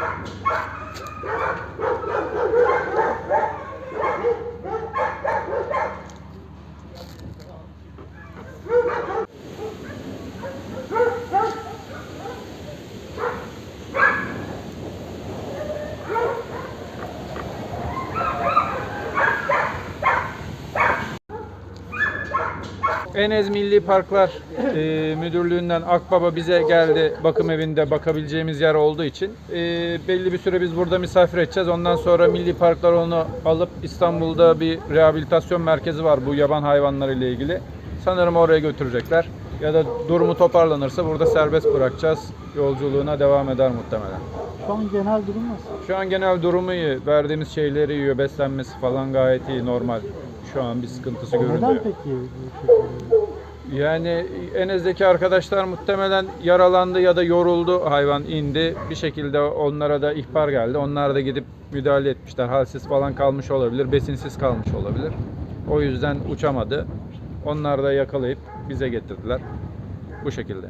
Thank you. Enez Milli Parklar e, Müdürlüğü'nden Akbaba bize geldi. Bakım evinde bakabileceğimiz yer olduğu için. E, belli bir süre biz burada misafir edeceğiz. Ondan sonra Milli Parklar onu alıp İstanbul'da bir rehabilitasyon merkezi var bu yaban hayvanları ile ilgili. Sanırım oraya götürecekler. Ya da durumu toparlanırsa burada serbest bırakacağız. Yolculuğuna devam eder muhtemelen. Şu an genel durum nasıl? Şu an genel durumu iyi. Verdiğimiz şeyleri yiyor. Beslenmesi falan gayet iyi. Normal. Şu an bir sıkıntısı görünmüyor. Neden peki? Yani Enez'deki arkadaşlar muhtemelen yaralandı ya da yoruldu hayvan indi. Bir şekilde onlara da ihbar geldi. Onlar da gidip müdahale etmişler. Halsiz falan kalmış olabilir, besinsiz kalmış olabilir. O yüzden uçamadı. Onlar da yakalayıp bize getirdiler. Bu şekilde.